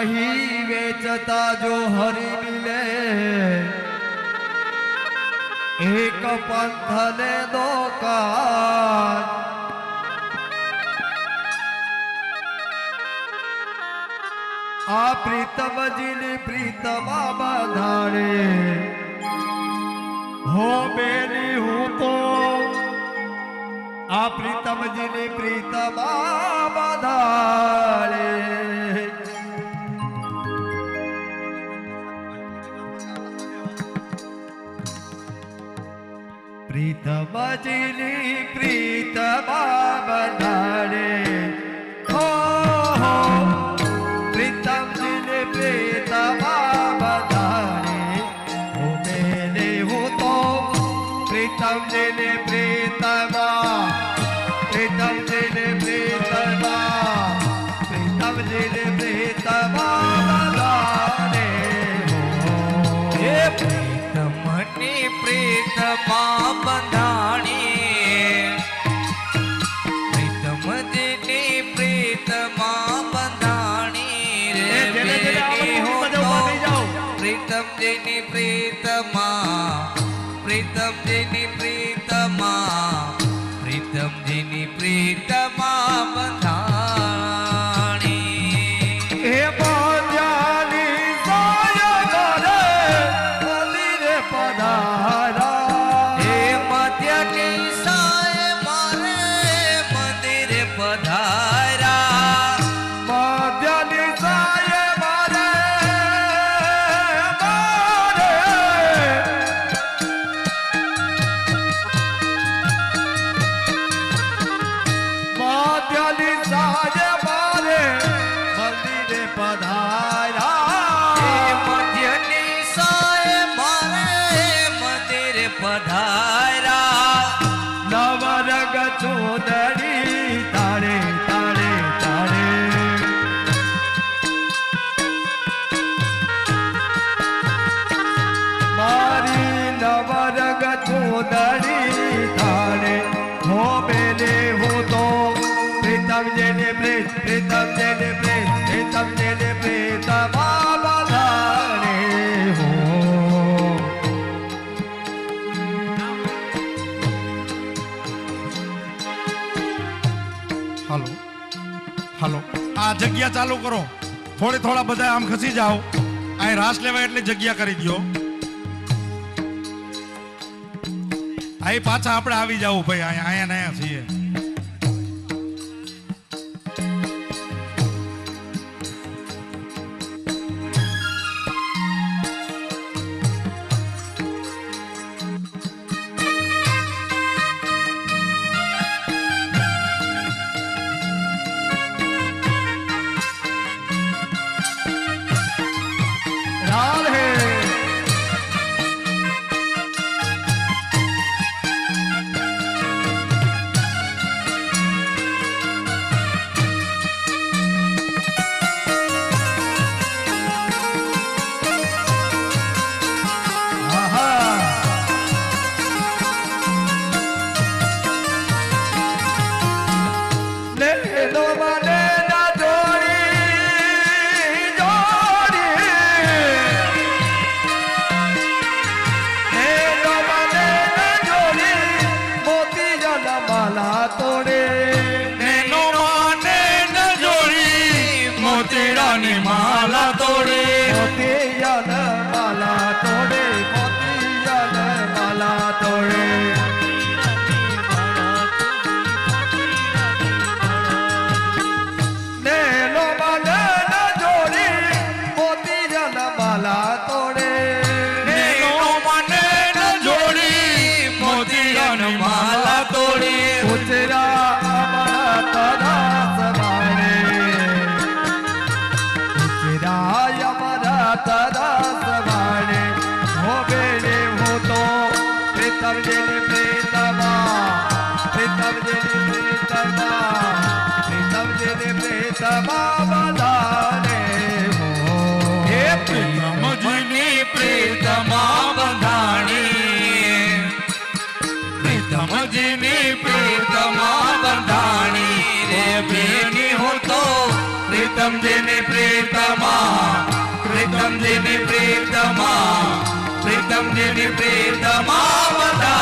નહીં વેચતા જો હરી મિલે એક પંથને દોકાન આ પ્રીતમજીની પ્રીતમા બાંધાડે હો બેની હું તો આ પ્રીતમજીની પ્રીતમા બાંધાડે બજલી પ્રીત બંધાડે હો હો પ્રીતમજીની પ્રીત બંધાડે હો મેને હું તો પ્રીતમા ચોદડી તારે હો બેલે હો તો પ્રીતમ જેને પ્રેત, પ્રીતમ જેને પ્રેત, પ્રીતમ જેને પ્રેત બાબા ધારે હો. હાલો હાલો. આ જગ્યા ચાલુ કરો. થોડી થોડા બધા આમ ખસી જાઓ. અહીં રાસ લેવાય એટલે જગ્યા કરી દો અહીં પાછા આપણે આવી જાવ ભાઈ અહીંયા અહીંયા અહીંયા છીએ. ప్రీతం దేవి ప్రీతమా ప్రీతం దేవి ప్రీతమా ప్రీతమావదా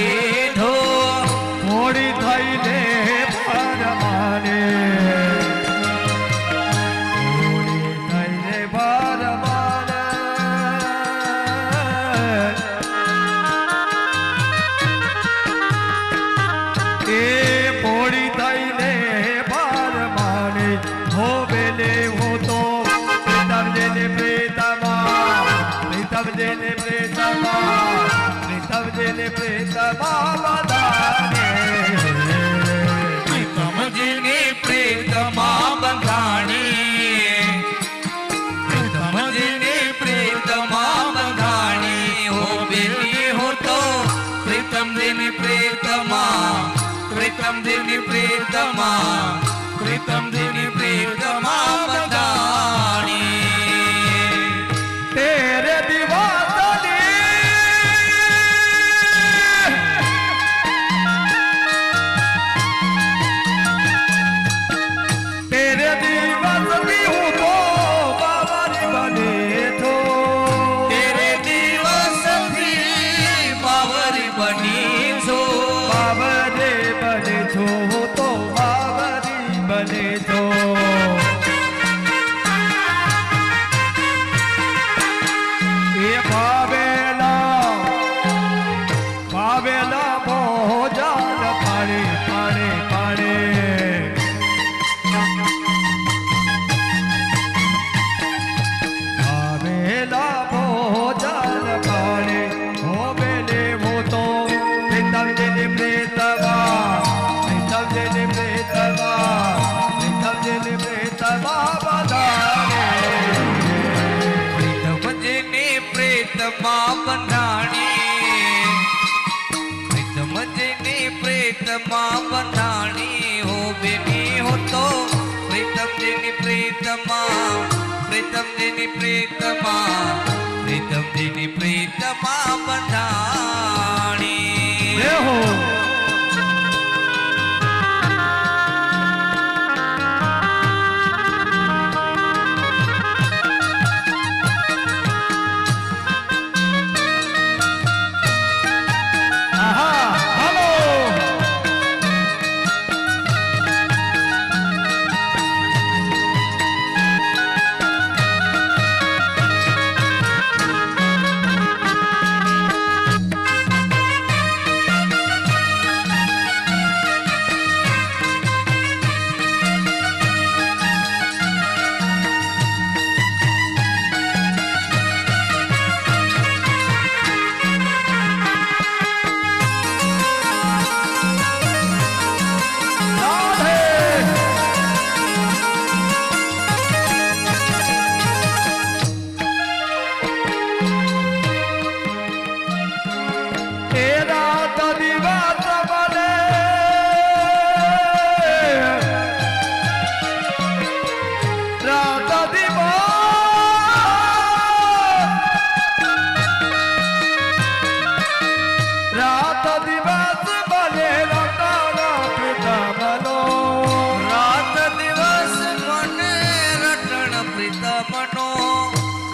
রে પ્રીતમાં પ્રીતમજીની પ્રીતમાં બંધાણી હો.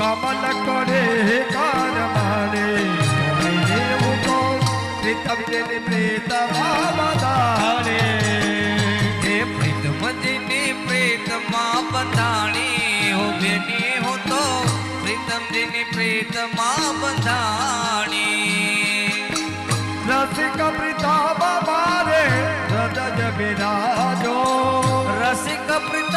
कमल करे कर मारे। प्रीत मदिनी प्रीत माँ हो बेटी हो तो प्रीतम दिनी प्रीत माँ बंधानी रसिक प्रीता बाबा रे रज रसिक प्रीत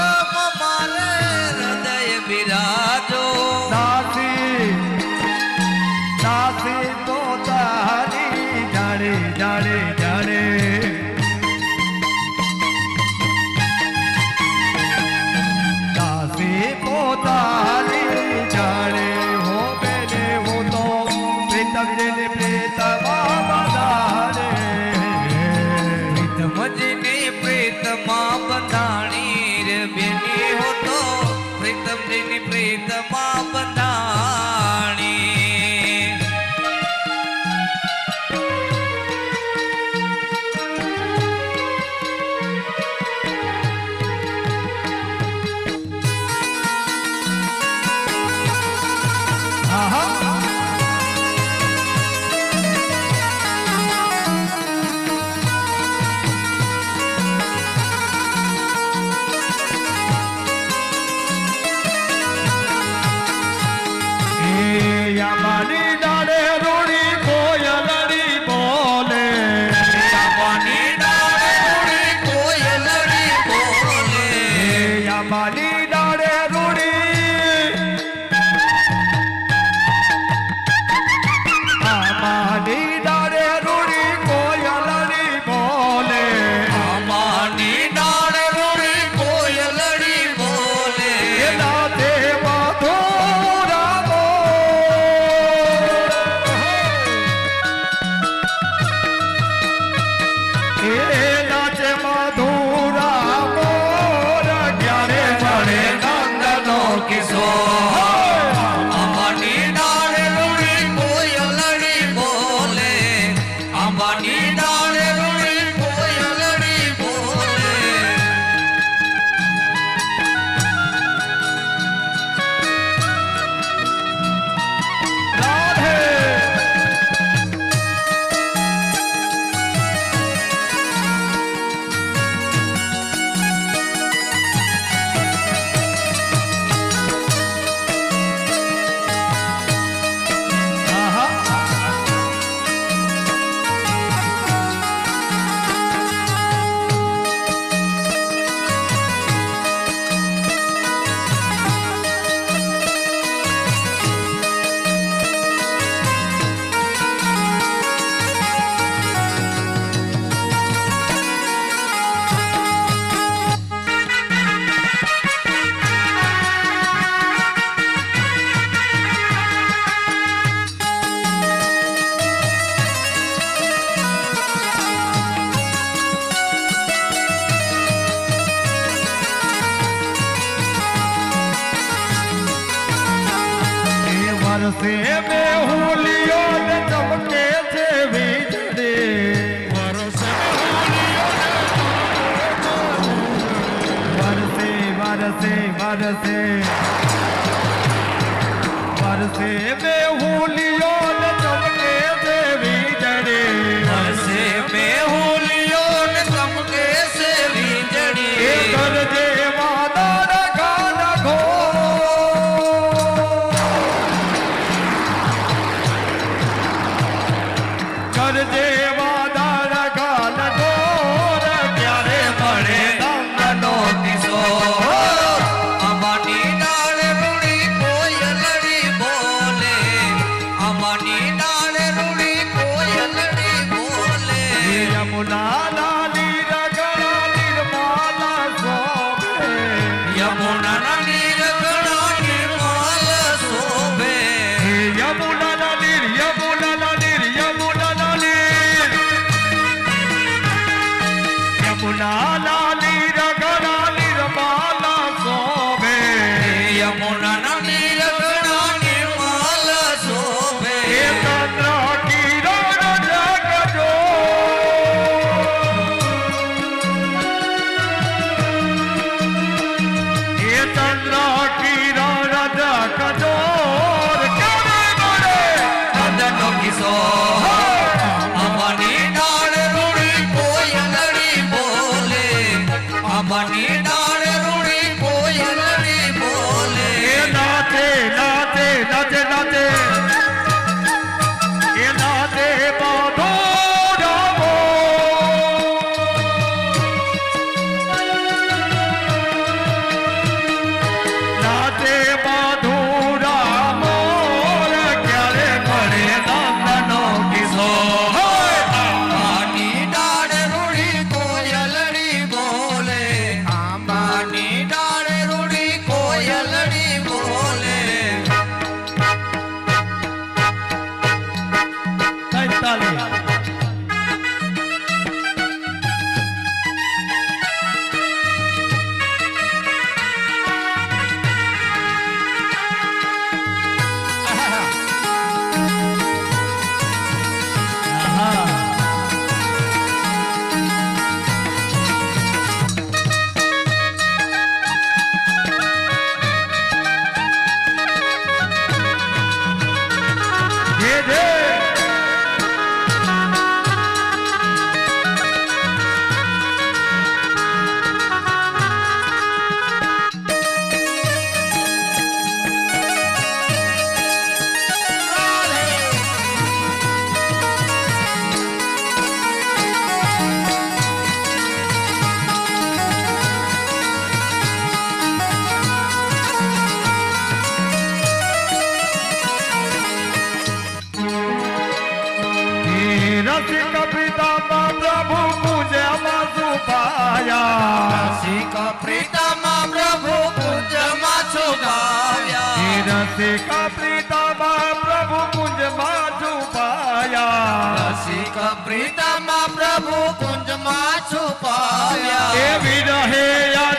વરસે વરસે. વરસે મે હોલી રસિકા પ્રીતામાં પ્રભુ કુંજમાં છુપાયા. રસિકા પ્રીતામાં પ્રભુ કુંજમાં છુપાયા. એવી રહે યાર